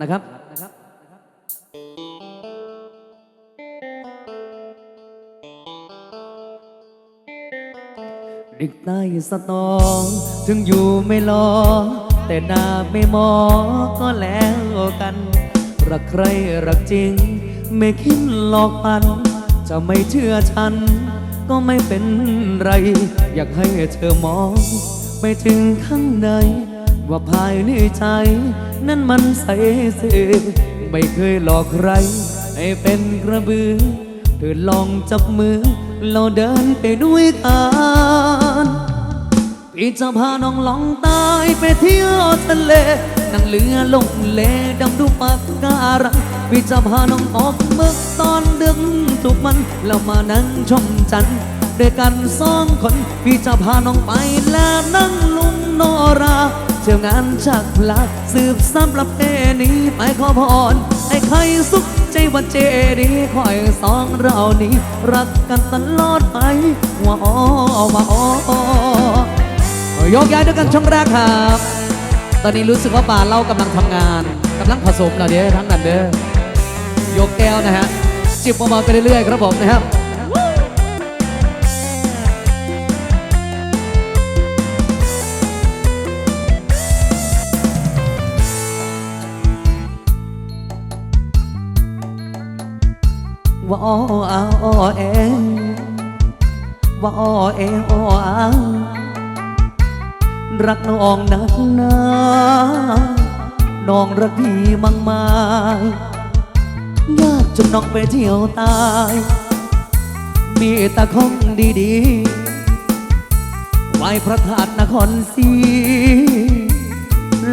นะครับเด็กใต้สตอถึงอยู่ไม่รอ แต่หน้าไม่มอก็แล้วกัน รักใครรักจริง ไม่คิดหลอกปัน จะไม่เชื่อฉัน ก็ไม่เป็นไร อยากให้เธอมอง ไปถึงข้างใน ว่าภายในใจ นั้นมันใสเสือไม่เคยหลอกใคร ให้เป็นกระบือ เธอลองจับมือ เราเดินไปด้วยกันพี่จะพาน้องลองตายไปเที่ยวทะเลนั่งเรือลงเลดำดูปากการังพี่จะพาน้องออกเมื่อตอนดึกทุกมันแล้วมานั่งชมจันทร์ด้วยกันสองคน พี่จะพาน้องไปและนั่งลุงโนรา เที่ยวงานจากพลักสืบซ้ำประเพณีไปขอพรให้ใครสุขใจวันเจดีคอยสองเรานี้ รักกันตลอดไปว่าอ๋อว่าอ๋อยกย้ายด้วยกันช่องแรกครับ ตอนนี้รู้สึกว่าป่าเรากำลังทำงานกำลังผสมเราเด้ทั้งนั้นเด้อยกแก้วนะฮะจิบเบาๆไปเรื่อยๆครับผมนะครับ อ้อาอ้อเอว่าอ้อเออ้ออารักน้องนักหนาน้องรักพี่มังมายยากจนน้องไปเที่ยวตาย มีต่ของดีๆไหวพระธาตุนครศรี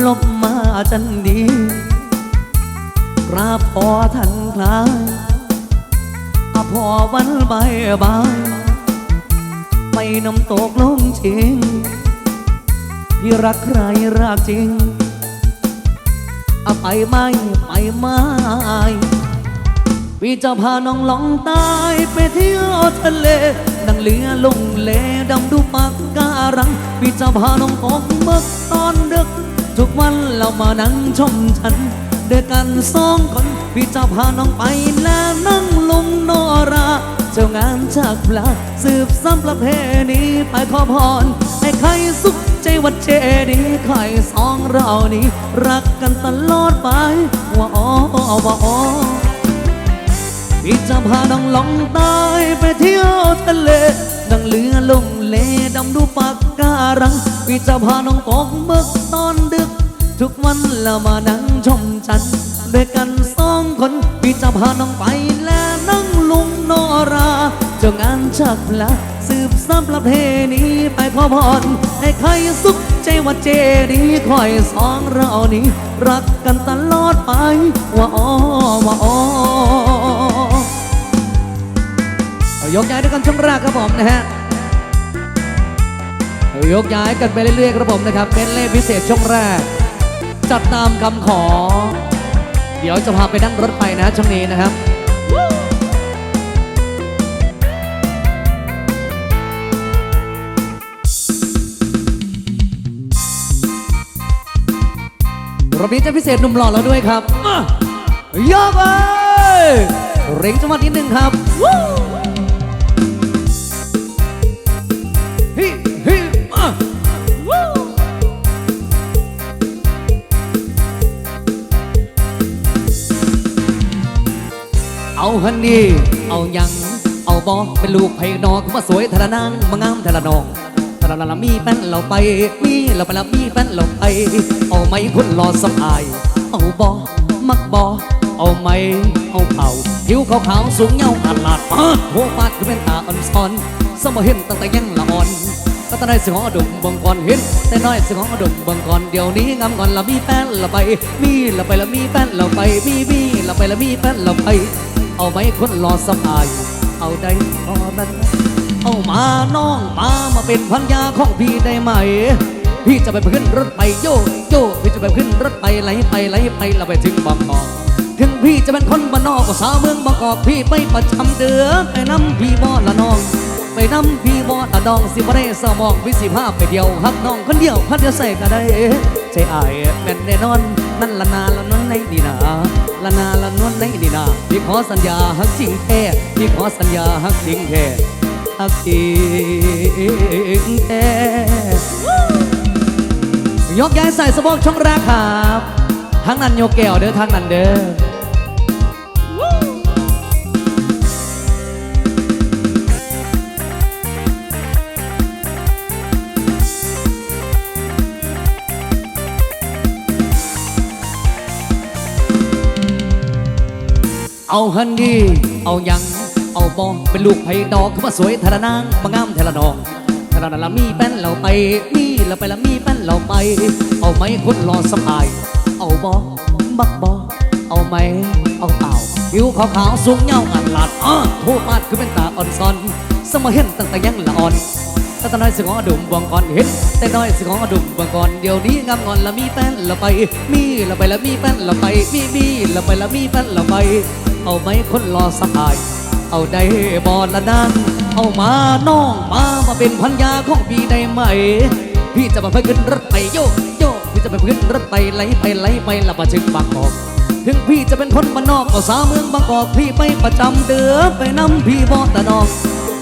ลบมาจันดีกราบพอทันคลาย พอวันใบบายไปน้ำตกลงจริง พี่รักใครรักจริงเอะไปไม่ไปไม่พี่จะพาน้องลองตายไปเที่ยวทะเลนั่งเรือลงเลดำดูปากการัง พี่จะพาน้องออกเมื่อตอนดึก ทุกวันเรามานั่งชมฉัน ด้วยกันสองคนพี่จะพาน้องไปและนั่งลงโนรา เจ้างานจากพระสืบซ้ำประเพณีไปขอพรให้ใครสุขใจวัดเจดีใครสองเรานี้ รักกันตลอดไปว่าอ๋อว่าอ๋อพี่จะพาน้องลองใต้ไปเที่ยวทะเลนั่งเรือลงเลดำดูปากการัง พี่จะพาน้องออกเมื่อตอนดึก ทุกวันแล้วมานั่งชมจันด้วยกันสองคนพี่จะพาน้องไปและนั่งลุงโนราเจ้างานชักละสืบซ้ำประเพณีไปขอพรให้ใครสุขใจว่าเจดีคอยสองเรานี้ รักกันตลอดไปว่าอ๋อว่าอ๋อยกย้ายด้วยกันช่วงแรกครับผมนะฮะยกย้ายกันไปเรื่อยๆครับผมนะครับเป็นเล่พิเศษช่วงแรก จัดตามคำขอ เดี๋ยวจะพาไปนั่งรถไฟนะช่วงนี้นะครับรอบนี้จะพิเศษหนุ่มหล่อแล้วด้วยครับมายกไปเร่งจังหวะนิดนึงครับ เอาฮันนี่เอายังเอาบอเป็นลูกไผ่นอกมาสวยทะละนางมางามทะละนองทะละละมีแป้นเราไป มีเราไปละมีแป้นเราไป เอาไหมคนรอสบาย เอาบอมักบอเอาไหมเอาเผาผิวขาวขาวๆสูงเงาอัดลาดปาดโหฟาดคือเป็นตาอ่อนซ้อนสมเห็นตั้งแต่ยังละอ่อนก็ตอนน้สิงอดุมบังก่อนเห็นแต่น้อยสิงอดุมบังก่อนเดี๋ยวนี้งามก่อนละมีแป้นเราไป มีเราไปละมีแป้นเราไป มีมีเราไปละมีแป้นเราไป เอาไหมคนรอสบาย เอาได้พอนั้นเอามาน้องมามาเป็นพันยาของพี่ได้ไหม พี่จะไปขึ้นรถไปโยโยพี่จะไปขึ้นรถไปไหลไปไหลไปเราไปถึงบางกอกถึงพี่จะเป็นคนบ้านนอกก็สาวเมืองบางกอกพี่ไปประจำเดือไปนำพี่บอละน้อง ไปนำพี่บอละดองสิบ่ได้สมองวิสิภาพไปเดียวฮักน้องคนเดียวพันเดียวใส่ก็ได้ใจอายแม่นแน่นอนนั่นละนาละนวลในดีนา ละนาละนวลในดีนาพี่ขอสัญญาฮักจริงแท้พี่ขอสัญญาฮักจริงแท้ฮักจริงแท้ยกย้ายใส่สะโพกช่องแรกครับทั้งนั้นโยกแก้วเด้อทั้งนั้นเด้อ เอาฮันดีเอายังเอาบองเป็นลูกไผ่ดอกเขามาสวยทะละนางมางามทะละนองทะละนันละมีแป้นเราไปมีเราไปละมีแป้นเราไป เอาไหมคนรอสบาย เอาบอบักบอเอาไหมเอาเปล่าผิวขาวๆสูงเงาอันหลัดอ้อโทมาดคือเป็นตาอ่อนซอน สมาเห็นตั้งแต่ยังละอ่อนถ้าตาน้อยสิงอดุมบวงก่อนเห็นแต่น้อยสิงอดุมบวงก่อนเดี๋ยวนี้งามงอนละมีแป้นละไป มีละไปละมีแป้นละไป มีมีละไปละมีแป้นละไป เอาไหมคนรอสหาย เอาได้บอละนันเอามาน้องมามาเป็นพันยาของพี่ได้ไหม พี่จะมาเพิ่งขึ้นรถไปโยกโยกพี่จะไปขึ้นรถไปไหลไปไหลไปละมาถึงบางกอกถึงพี่จะเป็นคนบ้านนอกก็สาวเมืองบางกอกพี่ไปประจำเดือไปนำพี่บอตะน้อง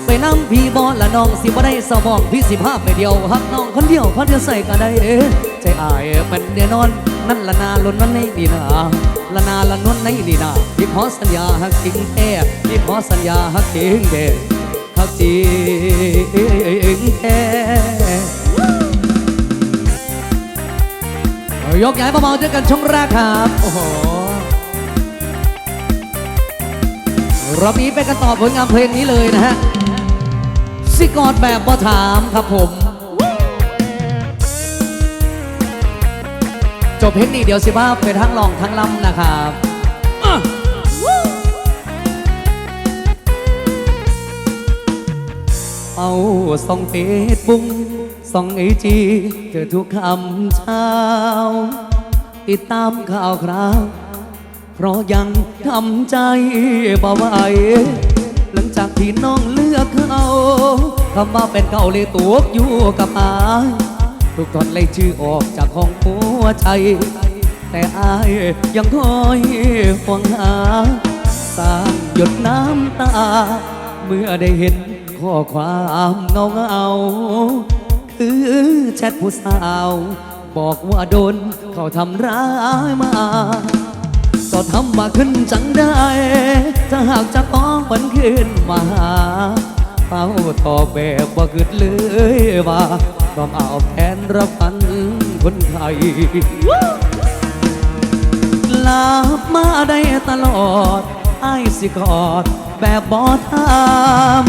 ไปนำพี่บอละน้องสิบ่ได้สมองพี่สิพาไปเดียวฮักน้องคนเดียวคนเดียวใส่ก็ได้เอ้ใจอายเป็นแน่นอน นั่นละนาล้นวันในดีนาละนาละนวลในดีนาพี่ขอสัญญาฮักจริงแท้พี่ขอสัญญาฮักจริงแท้ฮักจริงแท้เอายกย้ายเบาๆด้วยกันช่องแรกครับโอ้โหรอบนี้ไปกันต่อผลงานเพลงนี้เลยนะฮะสิกอดแบบบ่ถามครับผม จบเพลงนี้เดี๋ยวสิบ้าไปทั้งลองทั้งลำนะครับอะเอาส่องเฟซบุ๊กส่องไอจีเจอทุกคำเช้า ติดตามข่าวคราว เพราะยังทำใจบ่ไหวหลังจากที่น้องเลือกเขาคำว่าเป็นเก่าเลยตัวอยู่กับอาย ทุกตอนเลยชื่อออกจากห้องหัวใจ แต่อายยังคอยห่วงหา สร้างหยดน้ำตา เมื่อได้เห็นข้อความเงาเงาคือแชทผู้สาว บอกว่าโดนเขาทำร้ายมาก็ทำมาขึ้นจังได้ ถ้าหากจะต้องมันขึ้นมาเป้าต่อแบบว่าขึ้นเลยว่า ต้องเอาแทนรับพันคนไทยลาบมาได้ตลอดไอ้สิกอดแบบบอทาม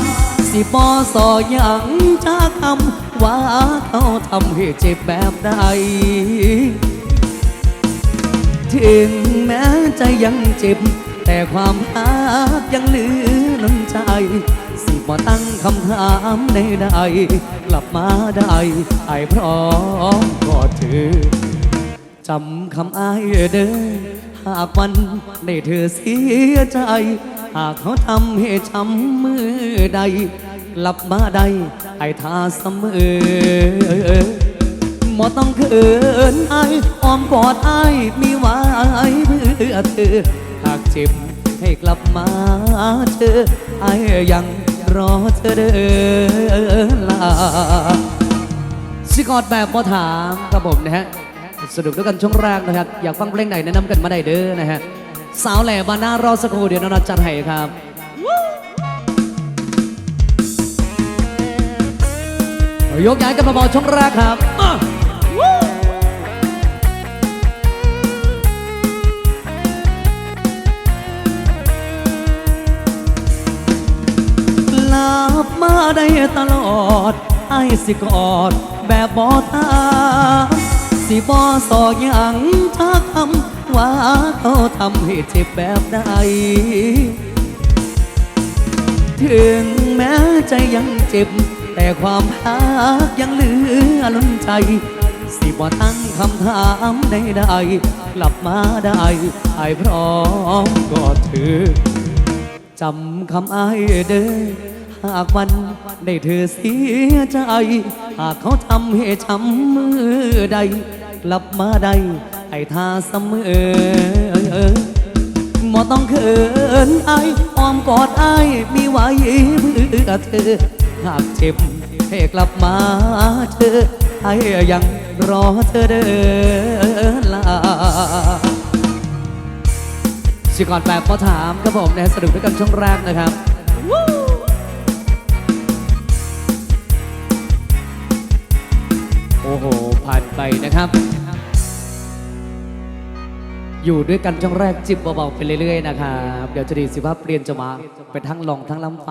สิบอสอย่างจ้าคำว่าเขาทำให้เจ็บแบบใดถึงแม้ใจยังเจ็บ แต่ความรักยังเหลือน้ำใจ บ่ตั้งคำถามใดๆกลับมาได้ไอายพร้อมกอดเธอจำคำอ้ายเด้อหากวันได้เธอเสียใจ หากเขาทำให้ช้ำมือใด กลับมาได้ไอายท่าเสมอหมอต้องเขินไอายอ้อมกอดไอายมีไว้เพื่อเธอ หากเจ็บให้กลับมาเธอไอยัง รอเธอเดินลาสิกอดแบบพอถามครับผมนะฮะสนุกด้วยกันช่วงแรกนะครับ อยากฟังเพลงไหนแนะนำกันมาได้เด้อนะฮะ สาวแหล่บานหน้ารอสักครู่เดี๋ยวนาจัดให้ครับยกย้ายกันมาบาๆช่วงแรกครับ ได้ตลอดไอ้สิกอดแบบบอตามสิบอสออย่างถ้าคำว่าเขาทำให้เจ็บแบบใด ถึงแม้ใจยังเจ็บ แต่ความรักยังเหลือล้นใจ สิบ่ตั้งคำถามใดๆกลับมาได้ไอายพร้อมกอดเธอจำคำไอ้เด้อ หากวันได้เธอเสียใจ หากเขาทำให้ช้ำมือใด กลับมาได้ไอ้ท่าเสมอหมอต้องเขินไอายอ้อมกอดไอายมีไว้เพื่อเธอ หากเจ็บให้กลับมาเธอไอ้ยังรอเธอเดินลาสิก่อนแบบพอถามครับผมนะสรุปด้วยกันช่วงแรกนะครับ ผ่านไปนะครับ อยู่ด้วยกันช่วงแรกจิบเบาๆไปเรื่อยๆนะครับ เดี๋ยวจะดีสิว่าเปลี่ยนจะมาไปทั้งลองทั้งลำ